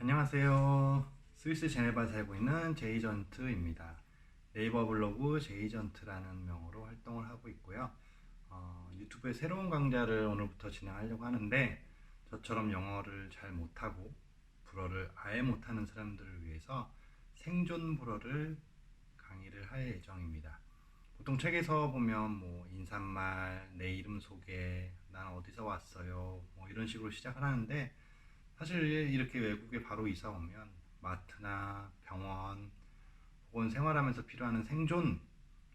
안녕하세요. 스위스 제네바 살고 있는 제이전트입니다. 네이버 블로그 제이전트라는 명으로 활동을 하고 있고요. 어, 유튜브에 새로운 강좌를 오늘부터 진행하려고 하는데 저처럼 영어를 잘 못하고 불어를 아예 못하는 사람들을 위해서 생존 불어를 강의를 할 예정입니다. 보통 책에서 보면 뭐 인사말, 내 이름 소개, 난 어디서 왔어요, 뭐 이런 식으로 시작을 하는데 사실 이렇게 외국에 바로 이사 오면 마트나 병원 혹은 생활하면서 필요한 생존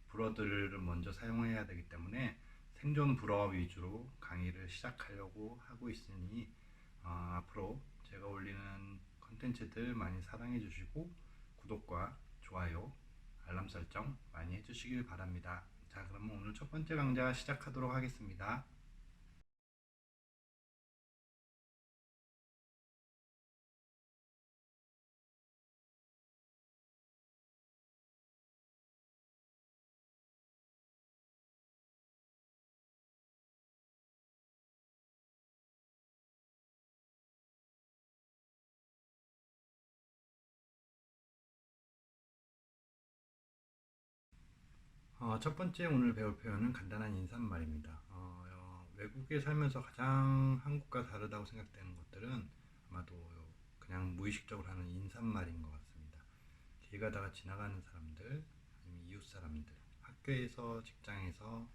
불어들을 먼저 사용해야 되기 때문에 생존 불어 위주로 강의를 시작하려고 하고 있으니 어, 앞으로 제가 올리는 컨텐츠들 많이 사랑해 주시고 구독과 좋아요, 알람 설정 많이 해주시길 바랍니다. 자, 그러면 오늘 첫 번째 강좌 시작하도록 하겠습니다. 어, 첫 번째 오늘 배울 표현은 간단한 인사말입니다. 어, 어, 외국에 살면서 가장 한국과 다르다고 생각되는 것들은 아마도 그냥 무의식적으로 하는 인사말인 것 같습니다. 길 가다가 지나가는 사람들, 아니면 이웃 사람들, 학교에서, 직장에서,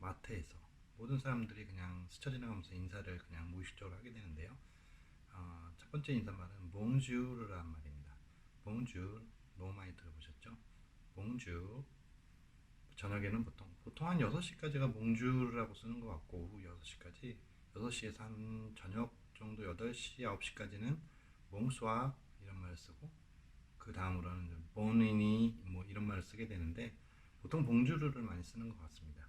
마트에서 모든 사람들이 그냥 스쳐 지나가면서 인사를 그냥 무의식적으로 하게 되는데요. 어, 첫 번째 인사말은 봉주르란 말입니다. 봉주 너무 많이 들어보셨죠? 봉주 저녁에는 보통 보통 한 6시까지가 몽주라고 쓰는 것 같고 오후 6시까지 6시에서 한 저녁 정도 8시 9시까지는 몽수아 이런 말을 쓰고 그 다음으로는 본인이 뭐 이런 말을 쓰게 되는데 보통 봉주르를 많이 쓰는 것 같습니다.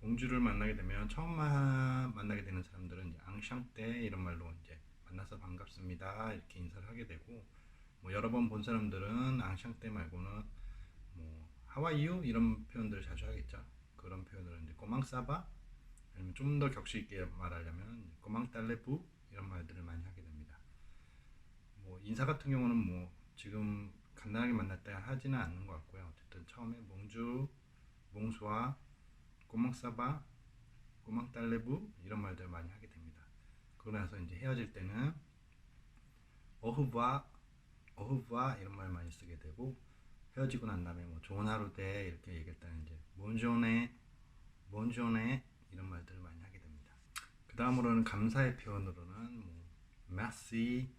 봉주를 만나게 되면 처음 마- 만나게 되는 사람들은 이제 앙샹 때 이런 말로 이제 만나서 반갑습니다 이렇게 인사를 하게 되고 뭐 여러 번 본 사람들은 앙샹 때 말고는 뭐 하와이유 이런 표현들을 자주 하겠죠. 그런 표현들은 이제 꼬망 싸바 아니면 좀 더 격식 있게 말하려면 꼬망 딸레부 이런 말들을 많이 하게 됩니다. 뭐 인사 같은 경우는 뭐 지금 간단하게 때 하지는 않는 것 같고요. 어쨌든 처음에 몽주, 몽수와 꼬망 싸바, 꼬망 딸레부 이런 말들을 많이 하게 됩니다. 그러고 나서 이제 헤어질 때는 어후바, 어후바 이런 말 많이 쓰게 되고 헤어지고 난 다음에 뭐 좋은 하루 돼 이렇게 얘기할 때는 이제 몬존에 몬존에 이런 말들을 많이 하게 됩니다. 그 다음으로는 감사의 표현으로는 뭐 merci,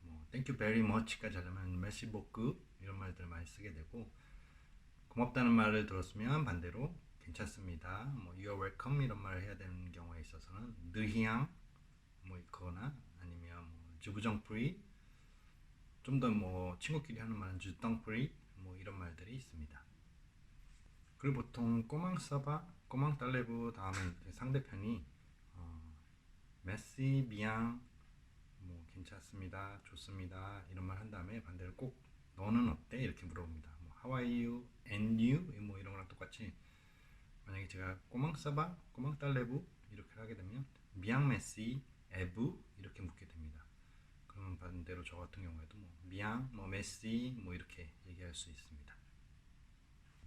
뭐 thank you very much까지 하려면 merci beaucoup 이런 말들을 많이 쓰게 되고 고맙다는 말을 들었으면 반대로 괜찮습니다. 뭐 you are welcome 이런 말을 해야 되는 경우에 있어서는 느히앙 뭐 있거나 아니면 뭐 주부정프리 좀 더 뭐 친구끼리 하는 말은 주땅프리 뭐 이런 말들이 있습니다. 그리고 보통 꼬망 써봐, 꼬망 딸레브 다음에 상대편이 어, 메시 미앙 뭐 괜찮습니다, 좋습니다 이런 말 한 다음에 반대로 꼭 너는 어때 이렇게 물어봅니다. 뭐 How are you 뭐 이런 거랑 똑같이 만약에 제가 꼬망 써봐, 꼬망 딸레브 이렇게 하게 되면 미앙 메시 에브 이렇게 묻게 됩니다. 그러면 반대로 저 같은 경우에도 뭐 미앙, 뭐 메시 뭐 이렇게 얘기할 수 있습니다.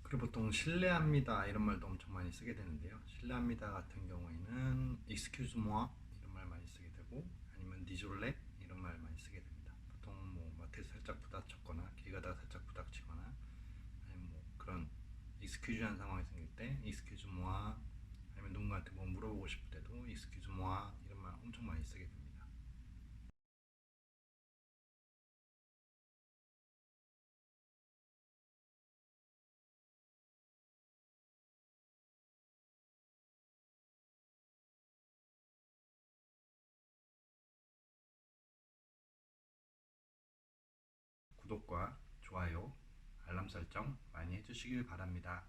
그리고 보통 실례합니다 이런 말도 엄청 많이 쓰게 되는데요. 실례합니다 같은 경우에는 excuse moi 이런 말 많이 쓰게 되고 아니면 디졸레 이런 말 많이 쓰게 됩니다. 보통 뭐 마트에서 살짝 부닥쳤거나 길 가다가 살짝 부닥치거나 아니면 뭐 그런 excuse한 상황이 생길 때 excuse moi 아니면 누군가한테 뭐 물어보고 싶을 때도 excuse moi 이런 말 엄청 많이 쓰게 됩니다. 구독과 좋아요, 알람 설정 많이 해주시길 바랍니다.